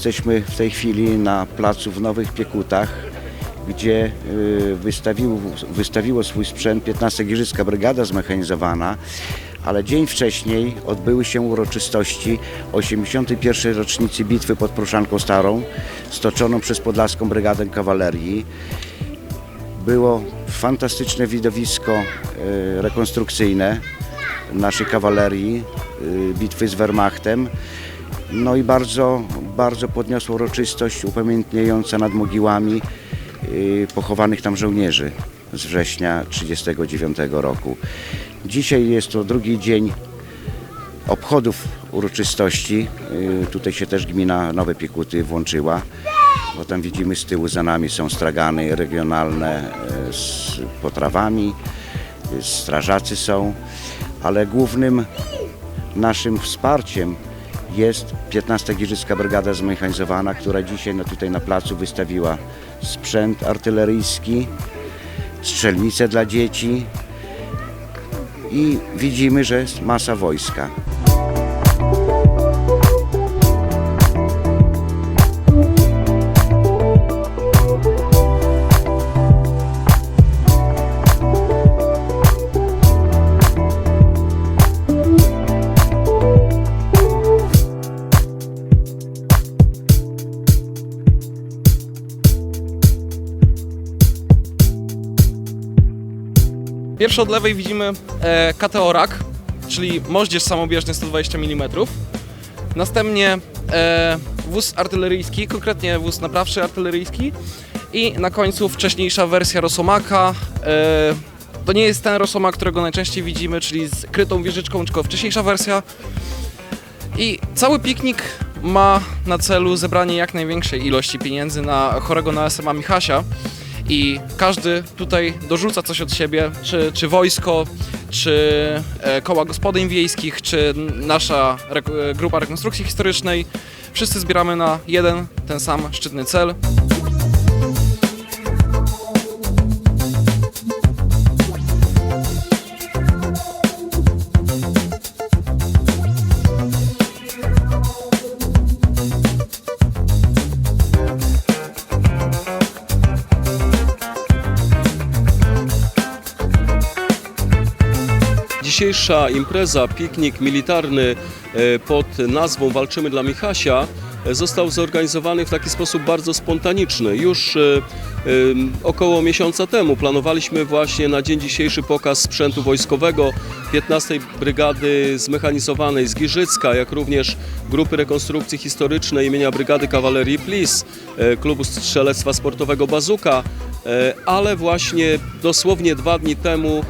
Jesteśmy w tej chwili na placu w Nowych Piekutach, gdzie y, wystawił, wystawiło swój sprzęt 15 Giżycka Brygada Zmechanizowana, ale dzień wcześniej odbyły się uroczystości 81. rocznicy bitwy pod Pruszanką Starą, stoczoną przez Podlaską Brygadę Kawalerii. Było fantastyczne widowisko e, rekonstrukcyjne naszej kawalerii, e, bitwy z Wehrmachtem. No i bardzo, bardzo podniosła uroczystość upamiętniająca nad mogiłami e, pochowanych tam żołnierzy z września 1939 roku. Dzisiaj jest to drugi dzień obchodów uroczystości. Y, Tutaj się też gmina Nowe Piekuty włączyła, bo tam widzimy z tyłu za nami są stragany regionalne y, z potrawami, y, strażacy są, ale głównym naszym wsparciem jest 15 Giżycka Brygada Zmechanizowana, która dzisiaj no, tutaj na placu wystawiła sprzęt artyleryjski, strzelnice dla dzieci, i widzimy, że jest masa wojska. Pierwszy od lewej widzimy e, KTO czyli moździerz samobieżny 120 mm. Następnie e, wóz artyleryjski, konkretnie wóz naprawczy artyleryjski. I na końcu wcześniejsza wersja Rosomaka. E, to nie jest ten Rosomak, którego najczęściej widzimy, czyli z krytą wieżyczką, tylko wcześniejsza wersja. I cały piknik ma na celu zebranie jak największej ilości pieniędzy na chorego na SMA Michasia. I każdy tutaj dorzuca coś od siebie, czy, czy wojsko, czy e, koła gospodyń wiejskich, czy nasza rek- e, grupa rekonstrukcji historycznej. Wszyscy zbieramy na jeden, ten sam szczytny cel. Dzisiejsza impreza, piknik militarny e, pod nazwą Walczymy dla Michasia e, został zorganizowany w taki sposób bardzo spontaniczny. Już e, około miesiąca temu planowaliśmy właśnie na dzień dzisiejszy pokaz sprzętu wojskowego 15 Brygady Zmechanizowanej z Giżycka, jak również Grupy Rekonstrukcji Historycznej imienia Brygady Kawalerii Plis, Klubu Strzelectwa Sportowego Bazuka, ale właśnie dosłownie dwa dni temu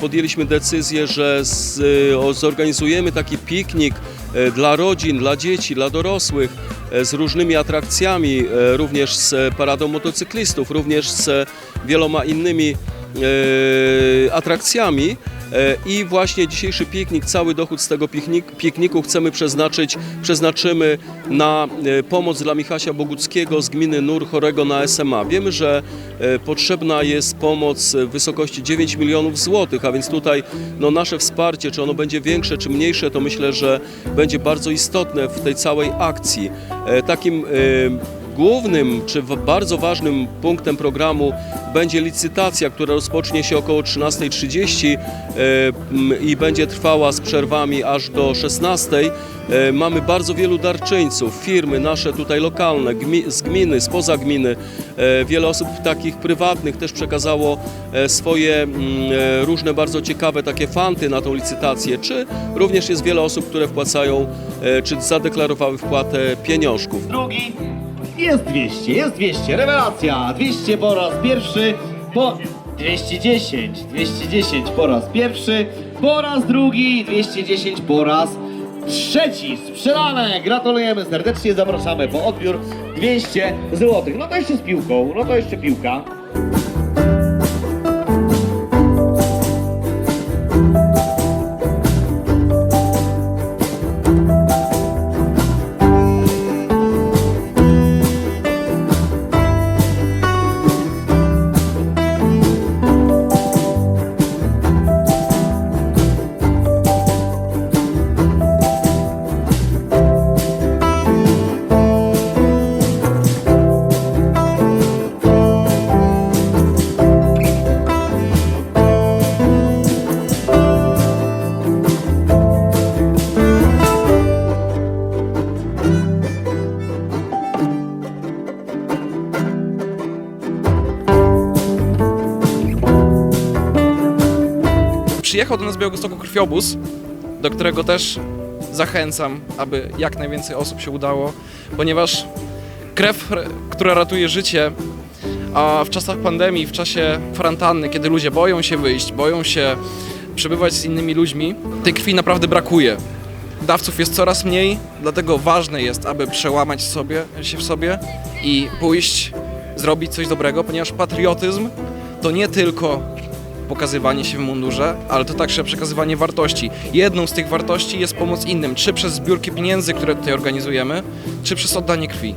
podjęliśmy decyzję, że z, e, zorganizujemy taki piknik e, dla rodzin, dla dzieci, dla dorosłych e, z różnymi atrakcjami, e, również z paradą motocyklistów, również z wieloma innymi e, atrakcjami. E, I właśnie dzisiejszy piknik, cały dochód z tego piknik, pikniku chcemy przeznaczyć, przeznaczymy na e, pomoc dla Michasia Boguckiego z gminy Nur chorego na SMA. Wiemy, że e, potrzebna jest pomoc w wysokości 9 milionów złotych, a więc tutaj no, nasze wsparcie, czy ono będzie większe, czy mniejsze, to myślę, że będzie bardzo istotne w tej całej akcji. Takim Głównym czy bardzo ważnym punktem programu będzie licytacja, która rozpocznie się około 13.30 e, i będzie trwała z przerwami aż do 16.00. E, Mamy bardzo wielu darczyńców, firmy nasze tutaj lokalne, z gminy, spoza gminy. E, Wiele osób takich prywatnych też przekazało swoje różne bardzo ciekawe takie fanty na tą licytację, czy również jest wiele osób, które wpłacają, czy zadeklarowały wpłatę pieniążków. drugi. Jest 200, jest 200, rewelacja! 200 po raz pierwszy, po 210, 210 po raz pierwszy, po raz drugi, 210 po raz trzeci. Sprzedane! Gratulujemy serdecznie, zapraszamy po odbiór 200 zł. No to jeszcze z piłką, no to jeszcze piłka. Przyjechał do nas z Białegostoku krwiobóz, do którego też zachęcam, aby jak najwięcej osób się udało, ponieważ krew, która ratuje życie, a w czasach pandemii, w czasie kwarantanny, kiedy ludzie boją się wyjść, boją się przebywać z innymi ludźmi, tej krwi naprawdę brakuje. Dawców jest coraz mniej, dlatego ważne jest, aby przełamać sobie, się w sobie i pójść, zrobić coś dobrego, ponieważ patriotyzm to nie tylko pokazywanie się w mundurze, ale to także przekazywanie wartości. Jedną z tych wartości jest pomoc innym, czy przez zbiórki pieniędzy, które tutaj organizujemy, czy przez oddanie krwi.